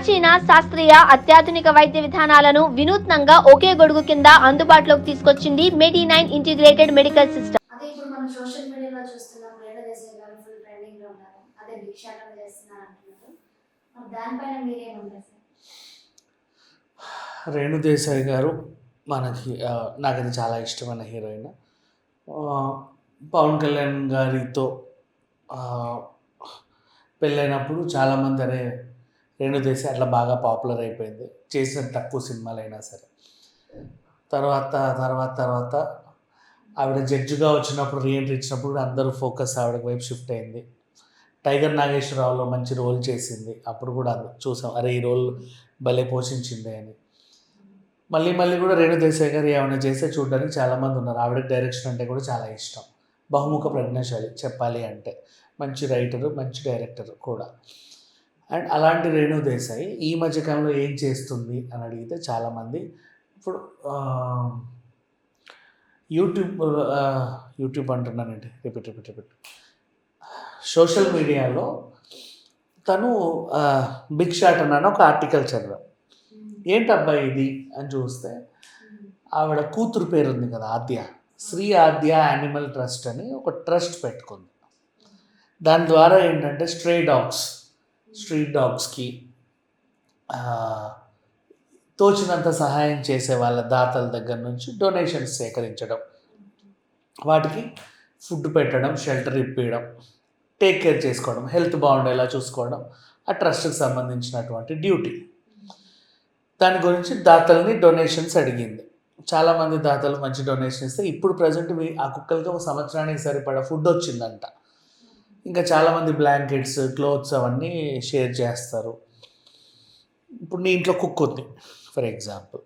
ప్రాచీన శాస్త్రీయ అత్యాధునిక వైద్య విధానాలను వినూత్నంగా ఒకే గొడుగు కింద అందుబాటులోకి తీసుకొచ్చింది Medi nine integrated medical system అదే ఇప్పుడు మనం సోషల్ మీడియాలో చూస్తున్నాం రేణు దేశాయ్ గారు ఫుల్ ట్రెండింగ్లో ఉన్నారు అదే భిక్షాటన చేస్తున్నారు అంటున్నారు. మరి దానిపైన మీరేమంటారు సార్? రేణు దేశాయ్ గారు మనకి నాకది చాలా ఇష్టమైన హీరోయిన్. పవన్ కళ్యాణ్ గారితో పెళ్ళైనప్పుడు చాలామంది అరే రెండు దేశాయ్ అట్లా బాగా పాపులర్ అయిపోయింది. చేసిన తక్కువ సినిమాలైనా సరే. తర్వాత తర్వాత తర్వాత ఆవిడ జడ్జిగా వచ్చినప్పుడు రీఎంట్రీ ఇచ్చినప్పుడు కూడా అందరూ ఫోకస్ ఆవిడ వైపు షిఫ్ట్ అయింది. టైగర్ నాగేశ్వరరావులో మంచి రోల్ చేసింది. అప్పుడు కూడా చూసాం. అరే ఈ రోల్ భలే పోషించింది అని. మళ్ళీ మళ్ళీ కూడా రేణు దేశాయ్ గారు ఏమైనా చేస్తే చూడడానికి చాలామంది ఉన్నారు. ఆవిడకి డైరెక్షన్ అంటే కూడా చాలా ఇష్టం. బహుముఖ ప్రజ్ఞాశాలి చెప్పాలి అంటే. మంచి రైటరు మంచి డైరెక్టర్ కూడా. అండ్ అలాంటి రేణు దేశాయి ఈ మధ్యకాలంలో ఏం చేస్తుంది అని అడిగితే చాలామంది ఇప్పుడు YouTube YouTube అంటున్నానండి. Repeat repeat repeat. Social మీడియాలో తను బిగ్ షాట్ అన్నాను ఒక ఆర్టికల్ చదివాం ఏంటబ్బా ఇది అని చూస్తే ఆవిడ కూతురు పేరు ఉంది కదా ఆద్య. శ్రీ ఆద్య యానిమల్ ట్రస్ట్ అని ఒక ట్రస్ట్ పెట్టుకుంది. దాని ద్వారా ఏంటంటే స్ట్రే డాగ్స్ స్ట్రీట్ డాగ్స్కి తోచినంత సహాయం చేసే వాళ్ళ దాతల దగ్గర నుంచి డొనేషన్స్ సేకరించడం. వాటికి ఫుడ్ పెట్టడం షెల్టర్ ఇప్పించడం టేక్ కేర్ చేసుకోవడం హెల్త్ బాగుండేలా చూసుకోవడం ఆ ట్రస్ట్కి సంబంధించినటువంటి డ్యూటీ. దాని గురించి దాతల్ని డొనేషన్స్ అడిగింది. చాలామంది దాతలు మంచి డొనేషన్ ఇస్తే ఇప్పుడు ప్రజెంట్ ఆ కుక్కలకి ఒక సంవత్సరానికి సరిపడా ఫుడ్ వచ్చిందంట. ఇంకా చాలామంది బ్లాంకెట్స్ క్లోత్స్ అవన్నీ షేర్ చేస్తారు. ఇప్పుడు నీ ఇంట్లో కుక్ ఉంది ఫర్ ఎగ్జాంపుల్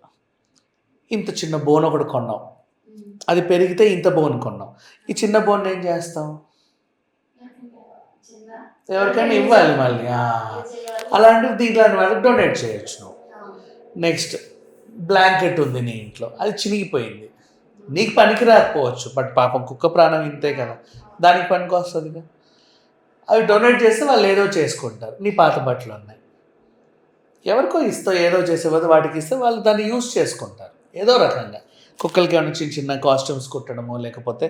ఇంత చిన్న బోన్ ఒకటి కొన్నాం అది పెరిగితే ఇంత బోన్ కొన్నాం ఈ చిన్న బోన్ ఏం చేస్తాం ఎవరికైనా ఇవ్వాలి మళ్ళీ. అలాంటివి దీంట్లాంటి వాళ్ళకి డొనేట్ చేయొచ్చు నువ్వు. నెక్స్ట్ బ్లాంకెట్ ఉంది నీ ఇంట్లో. అది చినిగిపోయింది. నీకు పనికి రాకపోవచ్చు బట్ పాపం కుక్క ప్రాణం ఇంతే కదా. దానికి పనికి వస్తుంది కదా అవి డొనేట్ చేస్తే వాళ్ళు ఏదో చేసుకుంటారు. నీ పాత బట్టలు ఉన్నాయి. ఎవరికో ఇస్తో ఏదో చేసేవారు వాటికి ఇస్తే వాళ్ళు దాన్ని యూజ్ చేసుకుంటారు. ఏదో రకంగా. కుక్కలకి ఏమైనా చిన్న చిన్న కాస్ట్యూమ్స్ కుట్టడము లేకపోతే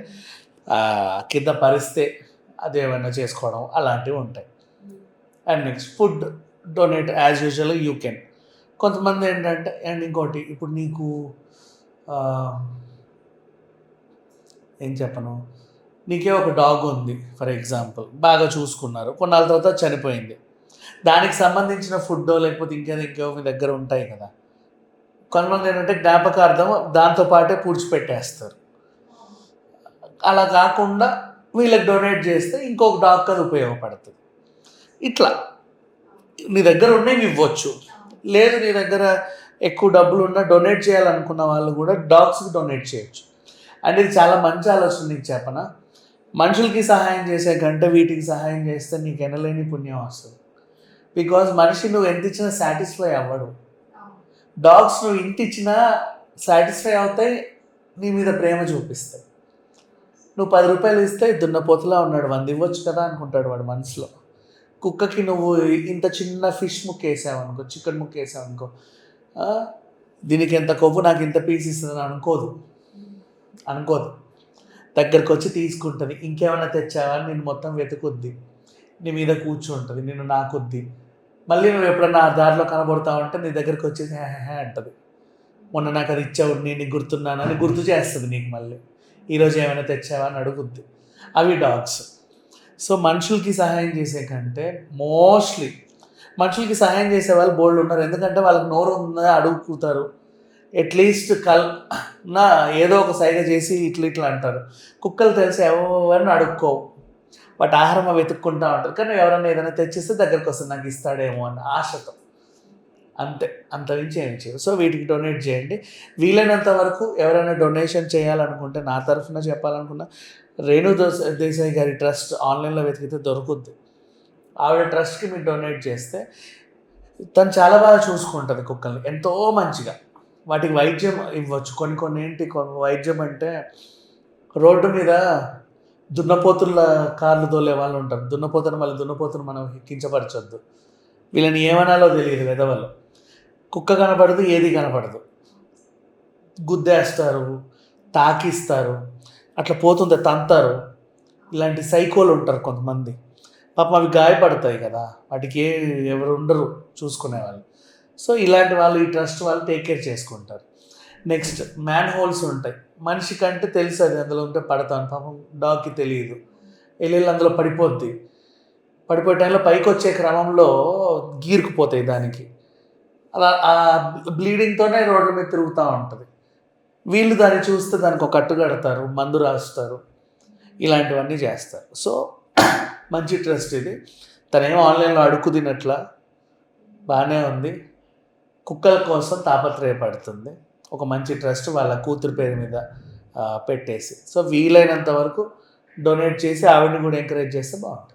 కింద పరిస్తే అది ఏమైనా చేసుకోవడం అలాంటివి ఉంటాయి. And next food donate as usual you can. కొంతమంది ఏంటంటే అండ్ ఇంకోటి ఇప్పుడు నీకు ఏం చెప్పను? నీకే ఒక డాగ్ ఉంది ఫర్ ఎగ్జాంపుల్ బాగా చూసుకున్నారు. కొన్నాళ్ళ తర్వాత చనిపోయింది. దానికి సంబంధించిన ఫుడ్ లేకపోతే ఇంకేదో ఇంకేవో మీ దగ్గర ఉంటాయి కదా. కొంతమంది ఏంటంటే జ్ఞాపకార్థం దాంతో పాటే పూడ్చిపెట్టేస్తారు. అలా కాకుండా వీళ్ళకి డొనేట్ చేస్తే ఇంకొక డాగ్ అది ఉపయోగపడుతుంది. ఇట్లా. నీ దగ్గర ఉన్నవి ఇవ్వచ్చు. లేదు నీ దగ్గర ఎక్కువ డబ్బులు ఉన్నా డొనేట్ చేయాలనుకున్న వాళ్ళు కూడా డాగ్స్కి డొనేట్ చేయొచ్చు. అండ్ ఇది చాలా మంచి ఆలోచన నీకు చెప్పనా? మనుషులకి సహాయం చేసే కంటే వీటికి సహాయం చేస్తే నీకు ఎనలేని పుణ్యం వస్తుంది. బికాజ్ మనిషి నువ్వు ఎంత ఇచ్చినా సాటిస్ఫై అవ్వడు. డాగ్స్ నువ్వు ఇంటి ఇచ్చినా సాటిస్ఫై అవుతాయి నీ మీద ప్రేమ చూపిస్తాయి. నువ్వు పది రూపాయలు ఇస్తే దున్నపోతులా ఉన్నాడు వంద ఇవ్వచ్చు కదా అనుకుంటాడు వాడు మనసులో. కుక్కకి నువ్వు ఇంత చిన్న ఫిష్ ముక్కేసావు అనుకో చికెన్ ముక్కేసావు అనుకో దీనికి ఎంత కొవ్వు నాకు ఇంత పీస్ ఇస్తుందని అనుకోదు. అనుకోదు. దగ్గరకు వచ్చి తీసుకుంటుంది. ఇంకేమైనా తెచ్చావా? అని నేను మొత్తం వెతుకుద్ది. నీ మీద కూర్చుంటుంది. నేను నాకుద్ది. మళ్ళీ నువ్వు ఎప్పుడన్నా దారిలో కనబడతావు అంటే నీ దగ్గరికి వచ్చేసి హే అంటది. మొన్న నాకు అది ఇచ్చావు నేను గుర్తున్నాను గుర్తున్నానని గుర్తు చేస్తుంది నీకు మళ్ళీ. ఈరోజు ఏమైనా తెచ్చావా అని అడుగుద్ది. అవి డాగ్స్. సో మనుషులకి సహాయం చేసే కంటే మోస్ట్లీ మనుషులకి సహాయం చేసే వాళ్ళు బోల్డ్ ఉన్నారు. ఎందుకంటే వాళ్ళకి నోరు ఉందా అడుగుతారు. అట్లీస్ట్ కల్ నా ఏదో ఒక సైగ చేసి ఇట్లా ఇట్లా అంటారు. కుక్కలు తెలిసి ఎవరిని అడుక్కోవు. వాటి ఆహారం అవి వెతుక్కుంటా ఉంటారు. కానీ ఎవరైనా ఏదైనా తెచ్చిస్తే దగ్గరికి వస్తుంది నాకు ఇస్తాడేమో అన్న ఆశతో. అంతే. అంత నుంచి ఏం చేయరు. సో వీటికి డొనేట్ చేయండి. వీలైనంత వరకు ఎవరైనా డొనేషన్ చేయాలనుకుంటే నా తరఫున చెప్పాలనుకున్నా రేణు దేశాయి గారి ట్రస్ట్ ఆన్లైన్లో వెతికితే దొరుకుద్ది. ఆవిడ ట్రస్ట్కి మీరు డొనేట్ చేస్తే తను చాలా బాగా చూసుకుంటుంది కుక్కల్ని. ఎంతో మంచిగా. వాటికి వైద్యం ఇవ్వచ్చు. కొన్ని కొన్ని ఏంటి? కొన్ని వైద్యం అంటే రోడ్డు మీద దున్నపోతుల కార్లు తోలే వాళ్ళు ఉంటారు. దున్నపోతుని మళ్ళీ దున్నపోతును మనం కించపరచొద్దు వీళ్ళని ఏమనాలో తెలియదు వెదవలు. కుక్క కనపడదు ఏది కనపడదు. గుద్దేస్తారు తాకిస్తారు అట్లా పోతుంది తంతారు. ఇలాంటి సైకోలు ఉంటారు కొంతమంది. పాపం అవి గాయపడతాయి కదా. వాటికి ఏ ఎవరు ఉండరు చూసుకునేవాళ్ళు. సో ఇలాంటి వాళ్ళు ఈ ట్రస్ట్ వాళ్ళు టేక్ కేర్ చేసుకుంటారు. నెక్స్ట్ మ్యాన్ హోల్స్ ఉంటాయి. మనిషి కంటే తెలుసు అది అందులో ఉంటే పడతాను. పాపం డాగ్కి తెలియదు. వెళ్ళి అందులో పడిపోద్ది. పడిపోయే టైంలో పైకి వచ్చే క్రమంలో గీరుకుపోతాయి దానికి. అలా ఆ బ్లీడింగ్తోనే రోడ్ల మీద తిరుగుతూ ఉంటుంది. వీళ్ళు దాన్ని చూస్తే దానికి ఒక కట్టు కడతారు మందు రాస్తారు. ఇలాంటివన్నీ చేస్తారు. సో మంచి ట్రస్ట్ ఇది. తనేమో ఆన్లైన్లో అడుగు తినట్లా. బాగానే ఉంది. కుక్కల కోసం తాపత్రయపడుతుంది. ఒక మంచి ట్రస్ట్ వాళ్ళ కూతురు పేరు మీద పెట్టేసి. సో వీలైనంత వరకు డొనేట్ చేసి ఆవిడని కూడా ఎంకరేజ్ చేస్తే బాగుంటుంది.